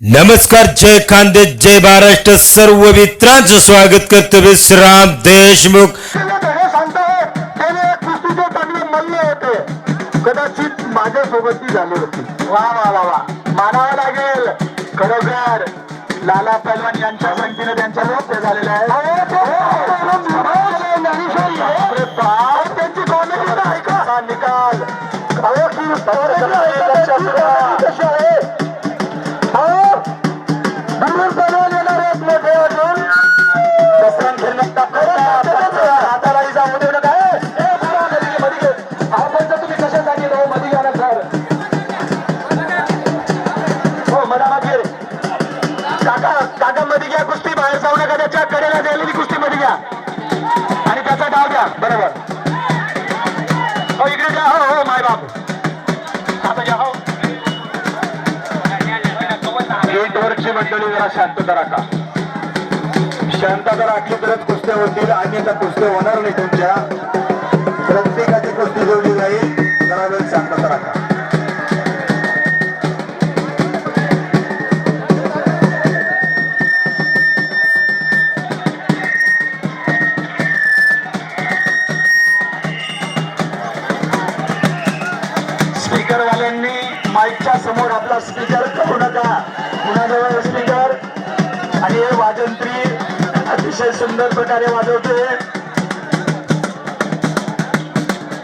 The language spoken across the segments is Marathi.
नमस्कार जय खानदे जय महाराष्ट्र सर्व मित्रांचं स्वागत करतो विश्राम देशमुख हे कदाचित माझ्यासोबत ती झाली होती वा वा वा वा मानावं लागेल खरोखर लाला पैलवान यांच्या संगतीने त्यांच्या लोक झालेले आहे त्यांची कॉमेडी ऐका हा निकाल कशी आहे काका काका मध्ये घ्या कुस्ती बाहेर. जाऊ नका त्याच्या कडेला गेलेली कुस्ती मध्ये घ्या. आणि त्याचा डाव घ्या बरोबर. हो इकडे घ्या हो हो माय बाप. आता घ्या हो. गेटवरची मंडळी जरा शांतता राखा शांतता राखली तरच कुस्त्या होतील. अन्यथा कुस्त्या होणार नाही तुमच्या. प्रत्येकाचे स्पीकर वाल्यांनी माईकच्या समोर आपला स्पीकर करू नका. कुणाजवळ स्पीकर. आणि हे वाजंत्री अतिशय सुंदर प्रकारे वाजवते.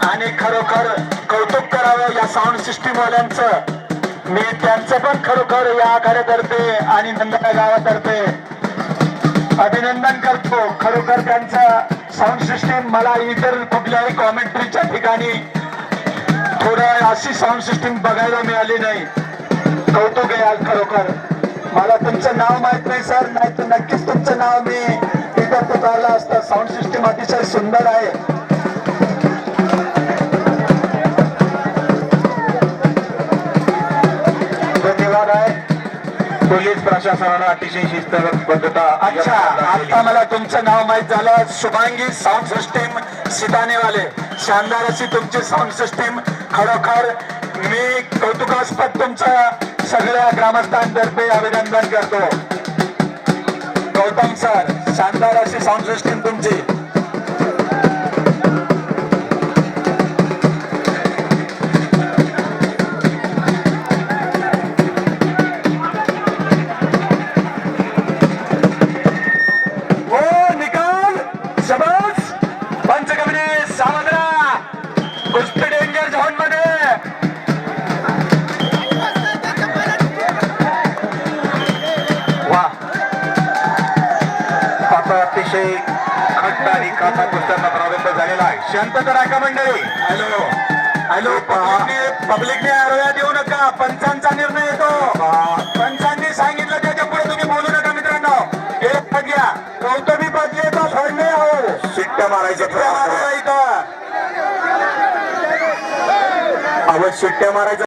आणि खरोखर कौतुक करावं या साऊंड सिस्टीम वाल्यांचं मी त्यांचं पण खरोखर या आखाड्यातर्फे आणि नंदना गावातर्फे अभिनंदन करतो. खरोखर त्यांचं साऊंड सिस्टीम मला इतर कुठल्याही कॉमेंट्रीच्या ठिकाणी थोडं अशी साऊंड सिस्टीम बघायला मिळाली नाही. कौतुक आहे आज खरोखर. मला तुमचं नाव माहीत नाही सर नाही तर नक्कीच तुमचं नाव मी इथं पुकारलं असतं. साऊंड सिस्टीम अतिशय सुंदर आहे. धन्यवाद आहे. पोलीस प्रशासनानं अतिशय शिस्तबद्धता अच्छा आता मला तुमचं नाव माहीत झालं. शुभांगी साऊंड सिस्टीम सितानेवाले. शानदार अशी तुमची साऊंड सिस्टीम खरोखर मी कौतुकास्पद तुमचं सगळ्या ग्रामस्थांतर्फे अभिनंदन करतो. गौतम सर शानदार अशी साऊंड सिस्टीम तुमची. वा. आता अतिशय खट्ट आणि काटा कुस्त्यांना प्रारंभ झालेला आहे. शांतता राखा मंडळी. हॅलो. हॅलो पब्लिकने आरोग्यात देऊ नका. पंचांचा निर्णय येतो. पंचांनी सांगितलं त्याच्या पुढे तुम्ही बोलू नका मित्रांनो. एक पद घ्या. गौतमी येतो सोडणे हो. शिट्ट्या मारायच्या इथं. अवश्य शिट्ट्या मारायच्या